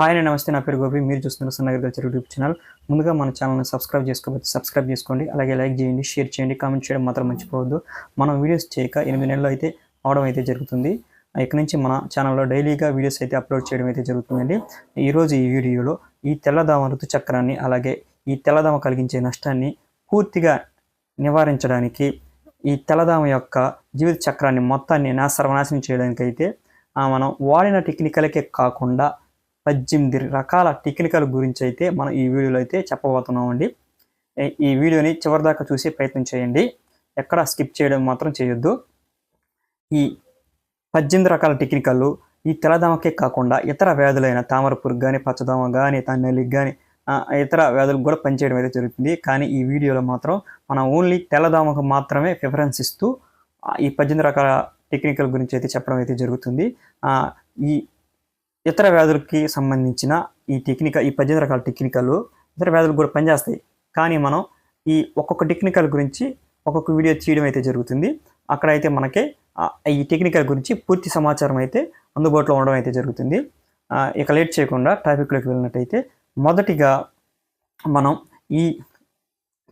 Hi అండి నమస్తే నా పేరు గోపి. మీరు చూస్తున్న సన్న అగ్రికల్చర్ యూట్యూబ్ ఛానల్. ముందుగా మన ఛానల్ని సబ్స్క్రైబ్ చేసుకోకపోతే సబ్స్క్రైబ్ చేసుకోండి. అలాగే లైక్ చేయండి షేర్ చేయండి కామెంట్ చేయడం మాత్రం మర్చిపోవద్దు. మనం వీడియోస్ చేయక ఎనిమిది నెలలు అయితే అవడం అయితే జరుగుతుంది. ఇక్కడ నుంచి మన ఛానల్లో డైలీగా వీడియోస్ అయితే అప్లోడ్ చేయడం అయితే జరుగుతుందండి. ఈరోజు ఈ వీడియోలో ఈ తెల్లదామ ఋతు చక్రాన్ని అలాగే ఈ తెల్లదామ కలిగించే నష్టాన్ని పూర్తిగా నివారించడానికి ఈ తెల్లదామ యొక్క జీవిత చక్రాన్ని మొత్తాన్ని నా సర్వనాశనం చేయడానికి అయితే మనం వాడిన టెక్నికలకే కాకుండా పద్దెనిమిది రకాల టెక్నికల్ గురించి అయితే మనం ఈ వీడియోలో అయితే చెప్పబోతున్నామండి. ఈ- వీడియోని చివరిదాకా చూసే ప్రయత్నం చేయండి. ఎక్కడ స్కిప్ చేయడం మాత్రం చేయొద్దు. ఈ పద్దెనిమిది రకాల టెక్నికల్ ఈ తెల్లదామకే కాకుండా ఇతర వ్యాధులైన తామర పురుగు కానీ పచ్చదామ కానీ తన్నెలికి కానీ ఇతర వ్యాధులకు కూడా పనిచేయడం అయితే జరుగుతుంది. కానీ ఈ వీడియోలో మాత్రం మనం ఓన్లీ తెల్లదామకు మాత్రమే ప్రిఫరెన్స్ ఇస్తూ ఈ పద్దెనిమిది రకాల టెక్నికల్ గురించి అయితే చెప్పడం అయితే జరుగుతుంది. ఈ ఇతర వ్యాధులకి సంబంధించిన ఈ టెక్నిక ఈ పద్దెనిమిది రకాల టెక్నికల్ ఇతర వ్యాధులకు కూడా పనిచేస్తాయి. కానీ మనం ఈ ఒక్కొక్క టెక్నికల్ గురించి ఒక్కొక్క వీడియో తీయడం అయితే జరుగుతుంది. అక్కడ అయితే మనకి ఈ టెక్నికల్ గురించి పూర్తి సమాచారం అయితే అందుబాటులో ఉండడం అయితే జరుగుతుంది. ఇక లేట్ చేయకుండా టాపిక్లోకి వెళ్ళినట్టయితే మొదటిగా మనం ఈ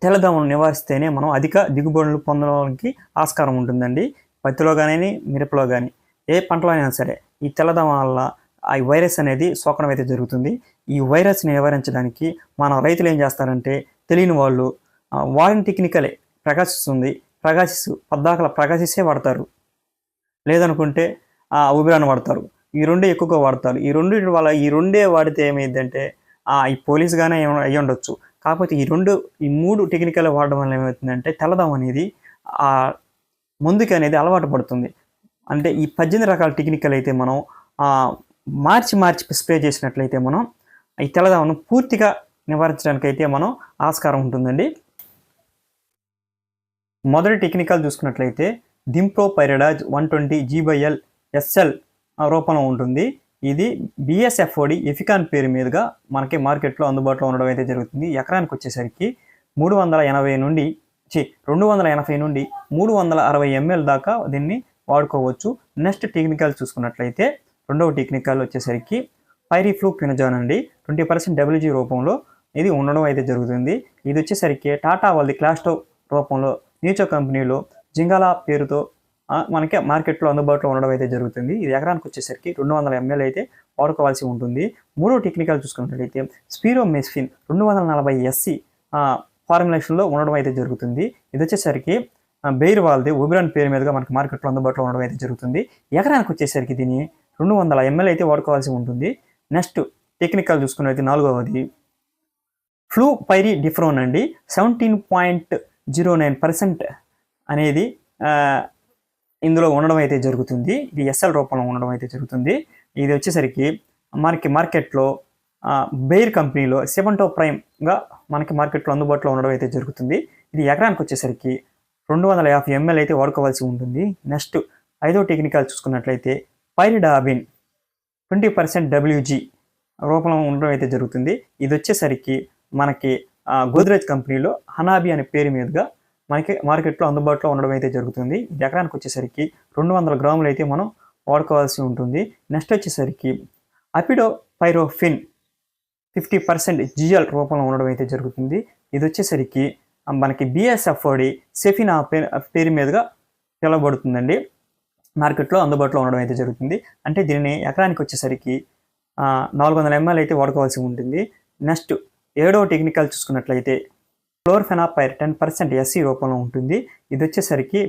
తెల్లదోమను నివారిస్తేనే మనం అధిక దిగుబడులు పొందడానికి ఆస్కారం ఉంటుందండి. పత్తిలో కానీ మిరపలో కానీ ఏ పంటలో అయినా సరే ఈ తెల్లదోమ వల్ల ఆ వైరస్ అనేది సోకడం అయితే జరుగుతుంది. ఈ వైరస్ని నివారించడానికి మన రైతులు ఏం చేస్తారంటే తెలియని వాళ్ళు ఆ, వాడిన టెక్నికలే ప్రకాశిస్తుంది. ప్రకాశిస్తూ పద్దాకల ప్రకాశిస్తే వాడతారు. లేదనుకుంటే ఆ ఉబిరాన్ని వాడతారు. ఈ రెండే ఎక్కువగా వాడతారు. ఈ రెండు వల్ల ఈ రెండే వాడితే ఏమైందంటే ఈ పోలీస్ గానే అయ్యి ఉండొచ్చు. కాకపోతే ఈ రెండు ఈ మూడు టెక్నికల్ వాడడం వల్ల ఏమవుతుందంటే తెల్లదం అనేది ఆ ముందుకి అనేది అలవాటు పడుతుంది. అంటే ఈ పద్దెనిమిది రకాల టెక్నికల్ అయితే మనం మార్చి మార్చి స్ప్రే చేసినట్లయితే మనం ఈ తెల్లదోమను పూర్తిగా నివారించడానికి అయితే మనం ఆస్కారం ఉంటుందండి. మొదటి టెక్నికల్ చూసుకున్నట్లయితే దింప్రో పైరడాజ్ one twenty G by L SL రూపంలో ఉంటుంది. ఇది బిఎస్ఎఫ్ఓడి ఎఫికాన్ పేరు మీదుగా మనకి మార్కెట్లో అందుబాటులో ఉండడం అయితే జరుగుతుంది. ఎకరానికి వచ్చేసరికి మూడు వందల ఎనభై నుండి చి రెండు వందల ఎనభై నుండి మూడు వందల అరవై ఎంఎల్ దాకా దీన్ని వాడుకోవచ్చు. నెక్స్ట్ టెక్నికల్ చూసుకున్నట్లయితే రెండవ టెక్నికల్ వచ్చేసరికి పైరిఫ్లూ క్వినజాన్ అండి. ట్వంటీ పర్సెంట్ డబ్ల్యూజీ రూపంలో ఇది ఉండడం అయితే జరుగుతుంది. ఇది వచ్చేసరికి టాటా వాళ్ళది క్లాస్టో రూపంలో నీచో కంపెనీలో జింగాలా పేరుతో మనకి మార్కెట్లో అందుబాటులో ఉండడం అయితే జరుగుతుంది. ఇది ఎకరానికి వచ్చేసరికి రెండు వందల ఎంఎల్ అయితే వాడుకోవాల్సి ఉంటుంది. మూడో టెక్నికల్ చూసుకున్నట్లయితే స్పీరో మెస్ఫిన్ రెండు వందల నలభై ఎస్సి ఫార్ములేషన్లో ఉండడం అయితే జరుగుతుంది. ఇది వచ్చేసరికి బెయిర్ వాళ్ళది ఉబిరాన్ పేరు మీదుగా మనకి మార్కెట్లో అందుబాటులో ఉండడం అయితే జరుగుతుంది. ఎకరానికి వచ్చేసరికి దీన్ని రెండు వందల ఎంఎల్ అయితే వాడుకోవాల్సి ఉంటుంది. నెక్స్ట్ టెక్నికల్ చూసుకున్నట్లయితే నాలుగవది. ఫ్లూ పైరి డిఫ్రోన్ అండి. Seventeen point zero nine percent అనేది ఇందులో ఉండడం అయితే జరుగుతుంది. ఇది ఎస్ఎల్ రూపంలో ఉండడం అయితే జరుగుతుంది. ఇది వచ్చేసరికి మనకి మార్కెట్లో బెయిర్ కంపెనీలో సెవెంటో ప్రైమ్గా మనకి మార్కెట్లో అందుబాటులో ఉండడం అయితే జరుగుతుంది. ఇది ఎకరానికి వచ్చేసరికి రెండు వందల యాభై ఎంఎల్ అయితే వాడుకోవాల్సి ఉంటుంది. నెక్స్ట్ ఐదో టెక్నికల్ చూసుకున్నట్లయితే పైరిడాబిన్ ట్వంటీ పర్సెంట్ డబ్ల్యూజీ రూపంలో ఉండడం అయితే జరుగుతుంది. ఇది వచ్చేసరికి మనకి గోద్రేజ్ కంపెనీలో హనాబి అనే పేరు మీదుగా మనకి మార్కెట్లో అందుబాటులో ఉండడం అయితే జరుగుతుంది. ఇది ఎకరానికి వచ్చేసరికి రెండు వందల గ్రాములు అయితే మనం వాడుకోవాల్సి ఉంటుంది. నెక్స్ట్ వచ్చేసరికి afidopyropen fifty percent GL రూపంలో ఉండడం అయితే జరుగుతుంది. ఇది వచ్చేసరికి మనకి బిఎస్ఎఫ్ఓడి సెఫిన్ పేరు పేరు మీదుగా పిలవబడుతుందండి. మార్కెట్లో అందుబాటులో ఉండడం అయితే జరుగుతుంది. అంటే దీనిని ఎకరానికి వచ్చేసరికి నాలుగు వందల ఎంఎల్ అయితే వాడుకోవాల్సి ఉంటుంది. నెక్స్ట్ ఏడవ టెక్నికల్ చూసుకున్నట్లయితే క్లోర్ఫెనాపైర్ టెన్ పర్సెంట్ ఎస్సీ రూపంలో ఉంటుంది. ఇది వచ్చేసరికి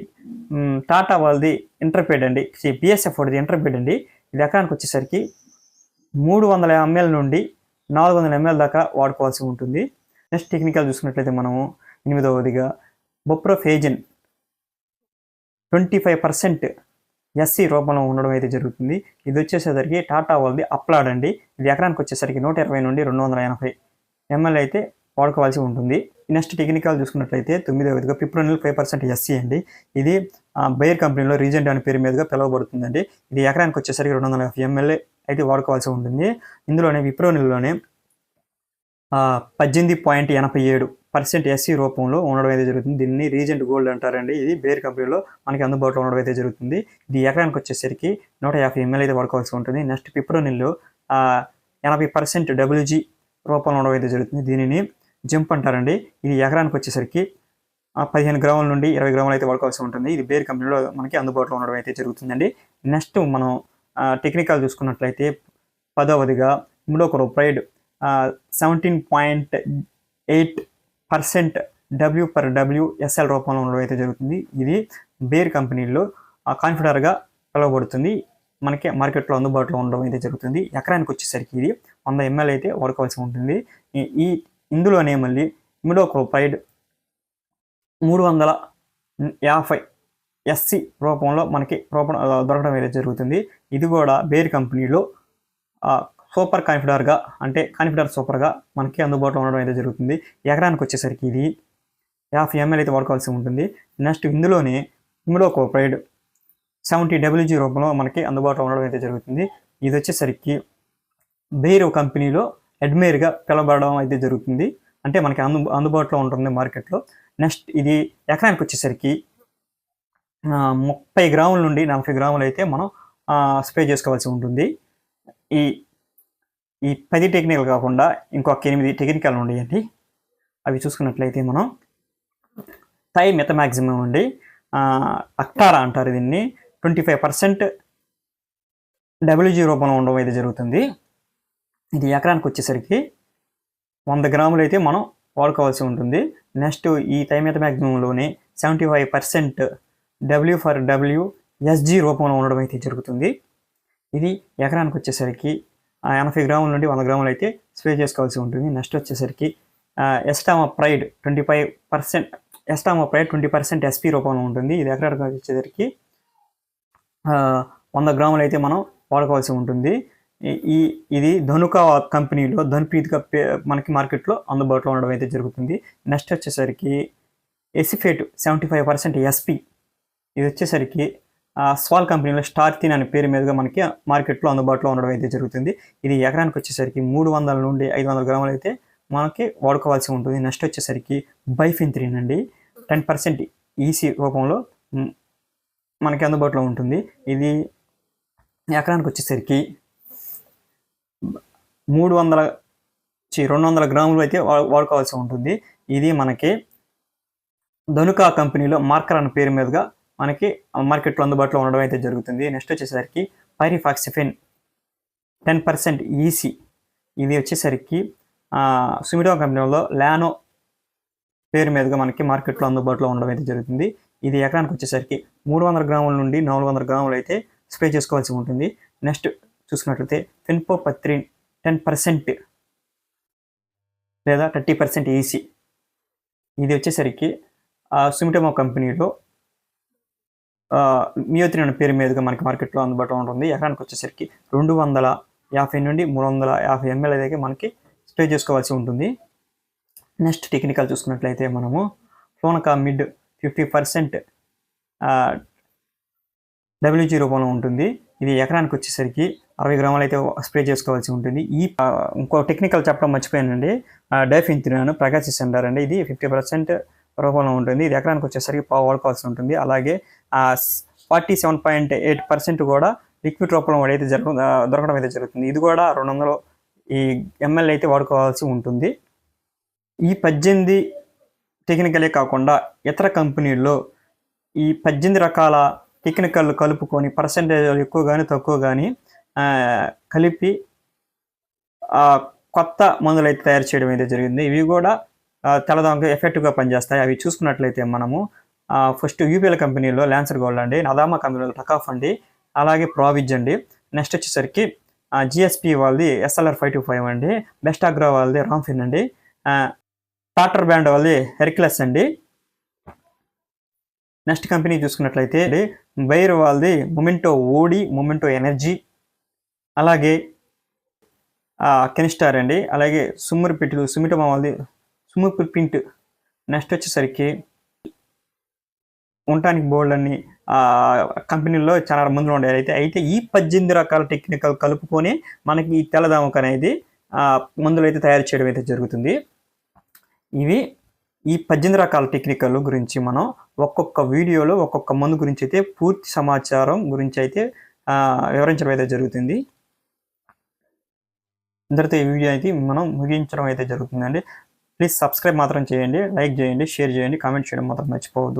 టాటా వాళ్ళది ఇంటర్పేడ్ అండి. బిఎస్ఎఫ్ వాళ్ళది ఇంటర్పేడ్ అండి. ఇది ఎకరానికి వచ్చేసరికి మూడు వందల ఎంఎల్ నుండి నాలుగు వందల ఎంఎల్ దాకా వాడుకోవాల్సి ఉంటుంది. నెక్స్ట్ టెక్నికల్ చూసుకున్నట్లయితే మనము ఎనిమిదవదిగా buprofezin twenty five percent SC రూపంలో ఉండడం అయితే జరుగుతుంది. ఇది వచ్చేసరికి టాటా వాళ్ళది అప్లాడ్ అండి. ఇది ఎకరానికి వచ్చేసరికి నూట ఇరవై నుండి రెండు వందల ఎనభై ఎంఎల్ అయితే వాడుకోవాల్సి ఉంటుంది. నెక్స్ట్ టెక్నికల్ చూసుకున్నట్లయితే తొమ్మిదవదిగా పిప్రోనిల్ ఫైవ్ పర్సెంట్ ఎస్సీ అండి. ఇది ఆ, కంపెనీలో రీజెంట్ అనే పేరు మీదుగా పిలువబడుతుందండి. ఇది ఎకరానికి వచ్చేసరికి రెండు వందల యాభై ఎంఎల్ఏ అయితే వాడుకోవాల్సి ఉంటుంది. ఇందులోనే విప్రోనిల్లోనే ఆ, పద్దెనిమిది పాయింట్ ఎనభై ఏడు పర్సెంట్ ఎస్సీ రూపంలో ఉండడం అయితే జరుగుతుంది. దీన్ని రీజెంట్ గోల్డ్ అంటారండి ఇది. బేర్ కంపెనీలో మనకి అందుబాటులో ఉండడం అయితే జరుగుతుంది. ఇది ఎకరానికి వచ్చేసరికి నూట యాభై ఎంఎల్ అయితే వాడుకోవాల్సి ఉంటుంది. నెక్స్ట్ పిప్రోనిల్లో ఎనభై పర్సెంట్ డబ్ల్యూజీ రూపంలో ఉండడం అయితే జరుగుతుంది. దీనిని జంప్ అంటారండి. ఇది ఎకరానికి వచ్చేసరికి పదిహేను గ్రాముల నుండి ఇరవై గ్రాములు అయితే వాడుకోవాల్సి ఉంటుంది. ఇది బేర్ కంపెనీలో మనకి అందుబాటులో ఉండడం అయితే జరుగుతుందండి. నెక్స్ట్ మనం టెక్నికల్ చూసుకున్నట్లయితే పదవదిగా imidacloprid seventeen point eight percent W per W SL రూపంలో ఉండడం అయితే జరుగుతుంది. ఇది బేర్ కంపెనీల్లో కాన్ఫిడర్గా పిలువబడుతుంది. మనకి మార్కెట్లో అందుబాటులో ఉండడం అయితే జరుగుతుంది. ఎకరానికి వచ్చేసరికి ఇది వంద ఎంఎల్ అయితే వాడుకోవాల్సి ఉంటుంది. ఈ- ఇందులోనే మళ్ళీ ఇమిడోక్రోపైడ్ మూడు వందల యాభై ఎస్సి రూపంలో మనకి రూపం దొరకడం అయితే జరుగుతుంది. ఇది కూడా బేర్ కంపెనీలో సూపర్ కాన్ఫిడర్గా అంటే కాన్ఫిడర్ సూపర్గా మనకి అందుబాటులో ఉండడం అయితే జరుగుతుంది. ఎకరానికి వచ్చేసరికి ఇది యాభై ఎంఎల్ అయితే వాడుకోవాల్సి ఉంటుంది. నెక్స్ట్ ఇందులోనే ఇమిడోకోప్రైడ్ సెవెంటీ డబ్ల్యూజీ రూపంలో మనకి అందుబాటులో ఉండడం అయితే జరుగుతుంది. ఇది వచ్చేసరికి బెయిర్ కంపెనీలో అడ్మైర్గా పిలవబడడం అయితే జరుగుతుంది. అంటే మనకి అందు అందుబాటులో ఉంటుంది మార్కెట్లో. నెక్స్ట్ ఇది ఎకరానికి వచ్చేసరికి ముప్పై గ్రాముల నుండి నలభై గ్రాములు అయితే మనం స్ప్రే చేసుకోవాల్సి ఉంటుంది. ఈ ఈ పది టెక్నికల్ కాకుండా ఇంకొక ఎనిమిది టెక్నికల్ ఉన్నాయండి అవి చూసుకున్నట్లయితే మనం థై మెథమాక్సిమం అండి? అక్టారా అంటారు దీన్ని. ట్వంటీ ఫైవ్ పర్సెంట్ డబ్ల్యూజీ రూపంలో ఉండడం అయితే జరుగుతుంది. ఇది ఎకరానికి వచ్చేసరికి వంద గ్రాములు అయితే మనం వాడుకోవాల్సి ఉంటుంది. నెక్స్ట్ ఈ థైమేత మ్యాక్సిమంలోనే seventy five percent W for W SG రూపంలో ఉండడం అయితే జరుగుతుంది. ఇది ఎకరానికి వచ్చేసరికి ఎనభై గ్రాముల నుండి వంద గ్రాములు అయితే స్ప్రే చేసుకోవాల్సి ఉంటుంది. నెక్స్ట్ వచ్చేసరికి acetamiprid twenty five percent acetamiprid twenty percent SP రూపంలో ఉంటుంది. ఇది ఎకరానికి వచ్చేసరికి వంద గ్రాములు అయితే మనం వాడుకోవాల్సి ఉంటుంది. ఈ- ఇది ధనుక కంపెనీలో ధనుపీతిగా పే మనకి మార్కెట్లో అందుబాటులో ఉండడం అయితే జరుగుతుంది. నెక్స్ట్ వచ్చేసరికి acephate seventy five percent SP ఇది వచ్చేసరికి స్వాల్ కంపెనీలో స్టార్ తిన్ అనే పేరు మీదుగా మనకి మార్కెట్లో అందుబాటులో ఉండడం అయితే జరుగుతుంది. ఇది ఎకరానికి వచ్చేసరికి మూడు వందల నుండి ఐదు వందల గ్రాములు అయితే మనకి వాడుకోవాల్సి ఉంటుంది. నెక్స్ట్ వచ్చేసరికి బైఫిన్ త్రీ అండి. టెన్ పర్సెంట్ ఈసీ రూపంలో మనకి అందుబాటులో ఉంటుంది. ఇది ఎకరానికి వచ్చేసరికి మూడు వందల చి రెండు వందల గ్రాములు అయితే వాడుకోవాల్సి ఉంటుంది. ఇది మనకి ధనుకా కంపెనీలో మార్కర్ అనే పేరు మీదుగా మనకి మార్కెట్లో అందుబాటులో ఉండడం అయితే జరుగుతుంది. నెక్స్ట్ వచ్చేసరికి పైరిఫాక్సిఫిన్ టెన్ పర్సెంట్ ఈసీ ఇది వచ్చేసరికి సుమిటో కంపెనీలో లానో పేరు మీదుగా మనకి మార్కెట్లో అందుబాటులో ఉండడం అయితే జరుగుతుంది. ఇది ఎకరానికి వచ్చేసరికి మూడు వందల గ్రాముల నుండి నాలుగు వందల గ్రాములు అయితే స్ప్రే చేసుకోవాల్సి ఉంటుంది. నెక్స్ట్ చూసుకున్నట్లయితే ఫెన్పో పత్రిన్ టెన్ పర్సెంట్ లేదా థర్టీ పర్సెంట్ ఈసీ ఇది వచ్చేసరికి సుమిటమో కంపెనీలో మియోత్రిన్ అనే పేరు మీదుగా మనకి మార్కెట్లో అందుబాటులో ఉంటుంది. ఎకరానికి వచ్చేసరికి రెండు వందల యాభై నుండి మూడు వందల యాభై ఎంఎల్ అయితే మనకి స్ప్రే చేసుకోవాల్సి ఉంటుంది. నెక్స్ట్ టెక్నికల్ చూసుకున్నట్లయితే మనము flonicamid fifty percent WG రూపంలో ఉంటుంది. ఇది ఎకరానికి వచ్చేసరికి అరవై గ్రాములు అయితే స్ప్రే చేసుకోవాల్సి ఉంటుంది. ఈ ఇంకో టెక్నికల్ చెప్పడం మర్చిపోయానండి. డైఫిన్త్రినాను ప్రకాశిస్ అంటారండి ఇది ఫిఫ్టీ పర్సెంట్ రూపంలో ఉంటుంది. ఇది ఎకరానికి వచ్చేసరికి పావు వాడుకోవాల్సి ఉంటుంది. అలాగే forty seven point eight percent కూడా లిక్విడ్ రూపంలో అయితే జరుగు దొరకడం అయితే జరుగుతుంది. ఇది కూడా రెండు వందలు ఈ ఎంఎల్ అయితే వాడుకోవాల్సి ఉంటుంది. ఈ పద్దెనిమిది టెక్నికలే కాకుండా ఇతర కంపెనీల్లో ఈ పద్దెనిమిది రకాల టెక్నికల్ కలుపుకొని పర్సంటేజ్ ఎక్కువ కానీ తక్కువ కానీ కలిపి కొత్త మందులు అయితే తయారు చేయడం అయితే జరిగింది. ఇవి కూడా ఆ, ఎఫెక్టివ్గా పనిచేస్తాయి. అవి చూసుకున్నట్లయితే మనము ఫస్ట్ యూపీఎల్ కంపెనీలో ల్యాన్సర్ గోల్డ్ అండి నదామా కంపెనీలో టకాఫ్ అండి అలాగే ప్రావిజ్ అండి. నెక్స్ట్ వచ్చేసరికి జిఎస్పి వాళ్ళది ఎస్ఎల్ఆర్ ఫైవ్ టూ ఫైవ్ అండి బెస్ట్ అగ్రో వాళ్ళది రామ్ఫిన్ అండి టాటర్ బ్యాండ్ వాళ్ళది హెర్క్లెస్ అండి. నెక్స్ట్ కంపెనీ చూసుకున్నట్లయితే బైర్ వాళ్ళది మొమెంటో ఓడి మొమెంటో ఎనర్జీ అలాగే కెనిస్టార్ అండి అలాగే సుమ్మరి పిట్లు సుమిటమా వాళ్ళది సుమ్ము పింట్ నెక్స్ట్ వచ్చేసరికి ఉండటానికి బోర్డు అన్ని కంపెనీల్లో చాలా మందులు ఉన్నాయి అయితే అయితే ఈ పద్దెనిమిది రకాల టెక్నికల్ కలుపుకొని మనకి ఈ తెల్లదామక అనేది మందులు అయితే తయారు చేయడం అయితే జరుగుతుంది. ఇవి ఈ పద్దెనిమిది రకాల టెక్నికల్ గురించి మనం ఒక్కొక్క వీడియోలో ఒక్కొక్క మందు గురించి అయితే పూర్తి సమాచారం గురించి అయితే వివరించడం అయితే జరుగుతుంది. అందరితో ఈ వీడియో అయితే మనం ముగించడం అయితే జరుగుతుందండి. ప్లీజ్ సబ్స్క్రైబ్ మాత్రం చేయండి లైక్ చేయండి షేర్ చేయండి కామెంట్ చేయడం మాత్రం మర్చిపోవద్దు.